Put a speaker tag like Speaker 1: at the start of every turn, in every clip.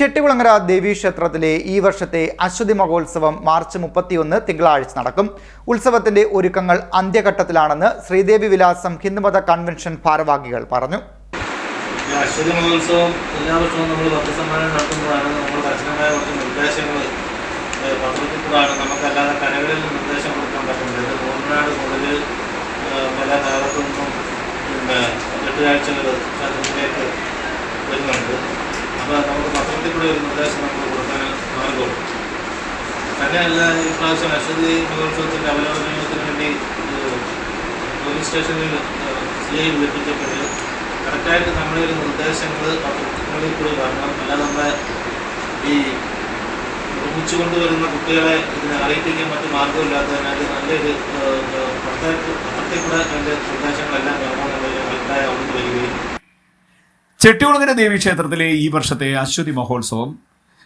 Speaker 1: ചെട്ടികുളങ്ങര ദേവീക്ഷേത്രത്തിലെ ഈ വർഷത്തെ അശ്വതി മഹോത്സവം മാർച്ച് മുപ്പത്തിയൊന്ന് തിങ്കളാഴ്ച നടക്കും. ഉത്സവത്തിന്റെ ഒരുക്കങ്ങൾ അന്ത്യഘട്ടത്തിലാണെന്ന് ശ്രീദേവി വിലാസം ഹിന്ദുമത കൺവെൻഷൻ ഭാരവാഹികൾ പറഞ്ഞു.
Speaker 2: അശ്വതി മഹോത്സവം എല്ലാ വർഷവും നമ്മൾ ഭക്തസമ്മാനം നടത്തുമ്പോഴാണ് നമ്മൾ കർശനമായ നിർദ്ദേശങ്ങൾ കൂടാണ് നമുക്കല്ലാതെ കലകളിൽ നിർദ്ദേശം കൊടുക്കാൻ പറ്റുന്നത് അപ്പോൾ നമുക്ക് പത്രത്തിൽ കൂടി ഒരു നിർദ്ദേശം നമുക്ക് കൊടുക്കാൻ മാർഗമുണ്ട്. തന്നെയല്ല ഈ പ്രാവശ്യം അശ്വതി മഹോത്സവത്തിന്റെ അവലോകനത്തിന് വേണ്ടി പോലീസ് സ്റ്റേഷനിൽ സി ഐ വിളിപ്പിച്ചപ്പോൾ കറക്റ്റായിട്ട് നമ്മുടെ ഒരു നിർദ്ദേശങ്ങൾ പത്രങ്ങളിൽ കൂടി വരണം. അല്ലാതെ നമ്മളെ ഈ നിർമ്മിച്ചു കൊണ്ടുവരുന്ന കുട്ടികളെ ഇതിനെ അറിയിപ്പിക്കാൻ മറ്റു മാർഗമില്ലാത്തതിനാൽ നല്ലൊരു പത്രത്തിൽ പത്രത്തിൽ കൂടെ അതിന്റെ നിർദ്ദേശങ്ങളെല്ലാം വരണമെന്നുള്ള അഭിപ്രായം അവിടുന്ന് വരികയും
Speaker 3: ചെട്ടികുളങ്ങര ദേവി ക്ഷേത്രത്തിലെ ഈ വർഷത്തെ അശ്വതി മഹോത്സവം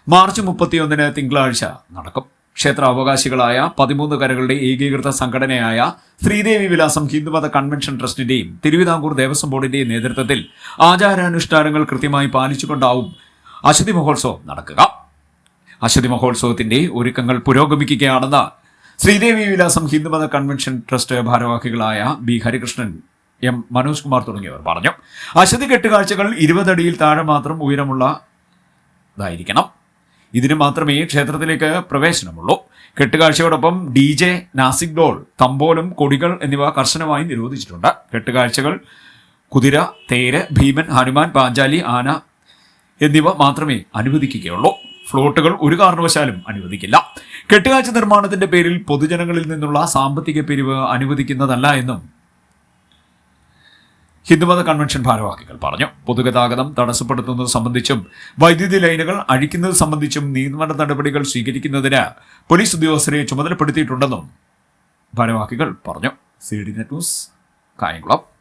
Speaker 3: മാർച്ച് മുപ്പത്തിയൊന്നിന് തിങ്കളാഴ്ച നടക്കും. ക്ഷേത്ര അവകാശികളായ പതിമൂന്ന് കരകളുടെ ഏകീകൃത സംഘടനയായ ശ്രീദേവി വിലാസം ഹിന്ദുമത കൺവെൻഷൻ ട്രസ്റ്റിന്റെയും തിരുവിതാംകൂർ ദേവസ്വം ബോർഡിന്റെയും നേതൃത്വത്തിൽ ആചാരാനുഷ്ഠാനങ്ങൾ കൃത്യമായി പാലിച്ചുകൊണ്ടാവും അശ്വതി മഹോത്സവം നടക്കുക. അശ്വതി മഹോത്സവത്തിന്റെ ഒരുക്കങ്ങൾ പുരോഗമിക്കുകയാണെന്ന് ശ്രീദേവി വിലാസം ഹിന്ദുമത കൺവെൻഷൻ ട്രസ്റ്റ് ഭാരവാഹികളായ ബി ഹരികൃഷ്ണൻ എം മനോജ് കുമാർ തുടങ്ങിയവർ പറഞ്ഞു. അശ്വതി കെട്ടുകാഴ്ചകൾ ഇരുപതടിയിൽ താഴെ മാത്രം ഉയരമുള്ളതായിരിക്കണം ഇതിന് മാത്രമേ ക്ഷേത്രത്തിലേക്ക് പ്രവേശനമുള്ളൂ. കെട്ടുകാഴ്ചയോടൊപ്പം ഡി ജെ നാസിക് ഡോൾ തമ്പോലും കൊടികൾ എന്നിവ കർശനമായി നിരോധിച്ചിട്ടുണ്ട്. കെട്ടുകാഴ്ചകൾ കുതിര തേര് ഭീമൻ ഹനുമാൻ പാഞ്ചാലി ആന എന്നിവ മാത്രമേ അനുവദിക്കുകയുള്ളൂ. ഫ്ലോട്ടുകൾ ഒരു കാരണവശാലും അനുവദിക്കില്ല. കെട്ടുകാഴ്ച നിർമ്മാണത്തിന്റെ പേരിൽ പൊതുജനങ്ങളിൽ നിന്നുള്ള സാമ്പത്തിക പിരിവ് അനുവദിക്കുന്നതല്ല എന്നും ഹിന്ദുമത കൺവെൻഷൻ ഭാരവാഹികൾ പറഞ്ഞു. പൊതുഗതാഗതം തടസ്സപ്പെടുത്തുന്നത് സംബന്ധിച്ചും വൈദ്യുതി ലൈനുകൾ അഴിക്കുന്നത് സംബന്ധിച്ചും നിയമന നടപടികൾ സ്വീകരിക്കുന്നതിന് പോലീസ് ഉദ്യോഗസ്ഥരെ ചുമതലപ്പെടുത്തിയിട്ടുണ്ടെന്നും ഭാരവാഹികൾ പറഞ്ഞു. C D net news Kayamkulam.